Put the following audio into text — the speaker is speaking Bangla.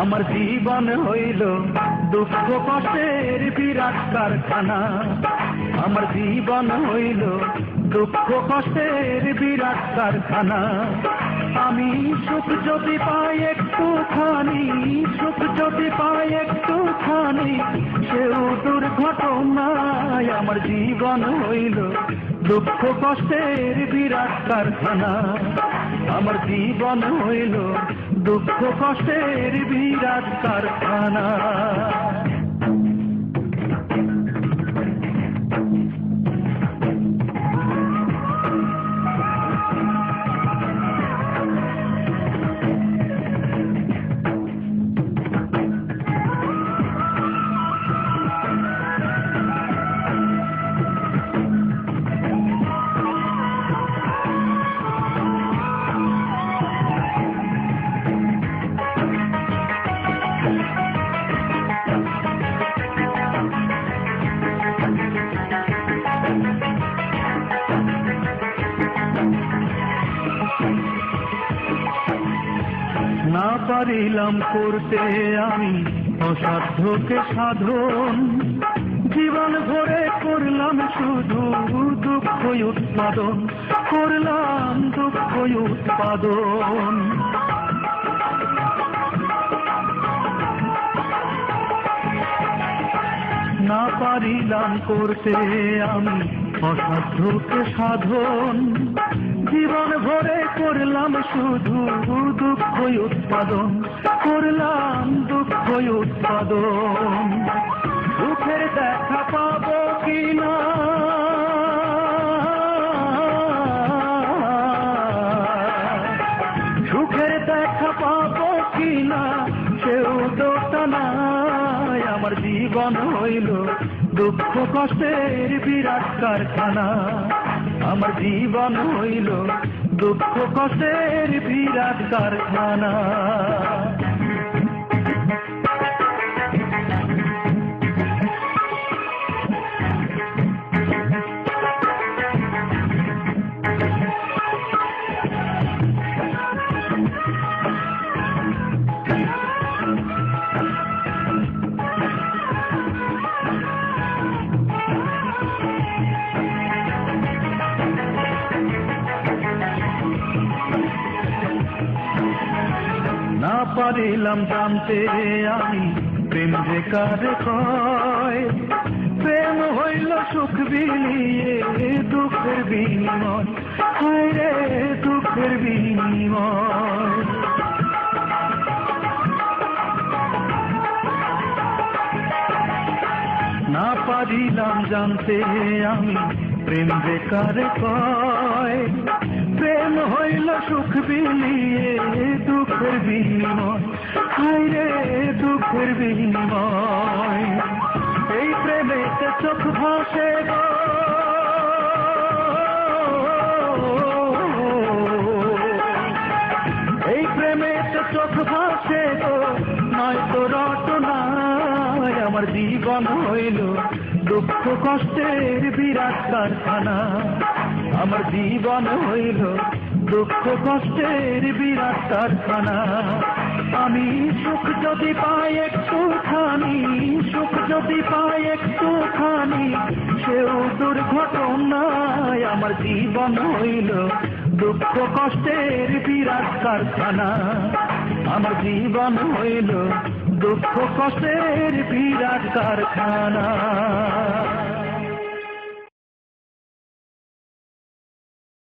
আমার জীবন হইল দুঃখ কষ্টের বিরাট কারখানা। আমার জীবন হইল দুঃখ কষ্টের বিরাট কারখানা। আমি সুখ যদি পাই একটুখানি, সুখ যদি পাই একটু খানি সেও দুর্ঘটনায় আমার জীবন হইল দুঃখ কষ্টের বিরাট কারখানা। আমার জীবন হইল দুঃখ কষ্টের বিরাট কারখানা। পারিলাম করতে আমি অসাধ্যকে সাধন। জীবন ভরে করলাম শুধু দুঃখ উৎপাদন, করলাম দুঃখ উৎপাদন। না পারিলাম করতে আমি অসাধ্যকে সাধন। জীবন ভরে করলাম শুধু দুঃখ উৎপাদন, করলাম দুঃখ উৎপাদন। দুঃখের দেখা পাবো কিনা সুখের দেখা পাবো কিনা সেও নাই, আমার জীবন হইল দুঃখ কষ্টের বিরাট কারখানা। আমার জীবন হইল দুঃখ কষ্টের বিরাট কারখানা। পারিলাম জানতে আমি। প্রেম যে কার প্রেম হইল সুখ বিলিয়ে দুঃখের বিনিময়। রে, দুঃখের বিনিময়। না পারিলাম জানতে আমি। প্রেম বেকার কয়? প্রেম হইল সুখ বিলিয়ে দুঃখের বিনিময়। দুঃখের বিনিময়। এই প্রেমেতে চোখ ভাসে এই প্রেমেতে চোখ ভাসে গো। নয় তো রটনায় আমার জীবন হইল। দুঃখ কষ্টের বিরাট কারখানা। আমার জীবন হইল। দুঃখ কষ্টের বিরাট কারখানা। আমি সুখ যদি পাই একটুখানি সুখ যদি পাই একটুখানি সেও দুর্ঘটনায় আমার জীবন হইল। দুঃখ কষ্টের বিরাট কারখানা, আমার জীবন হইল। দুঃখ কষ্টের বিরাট কারখানা।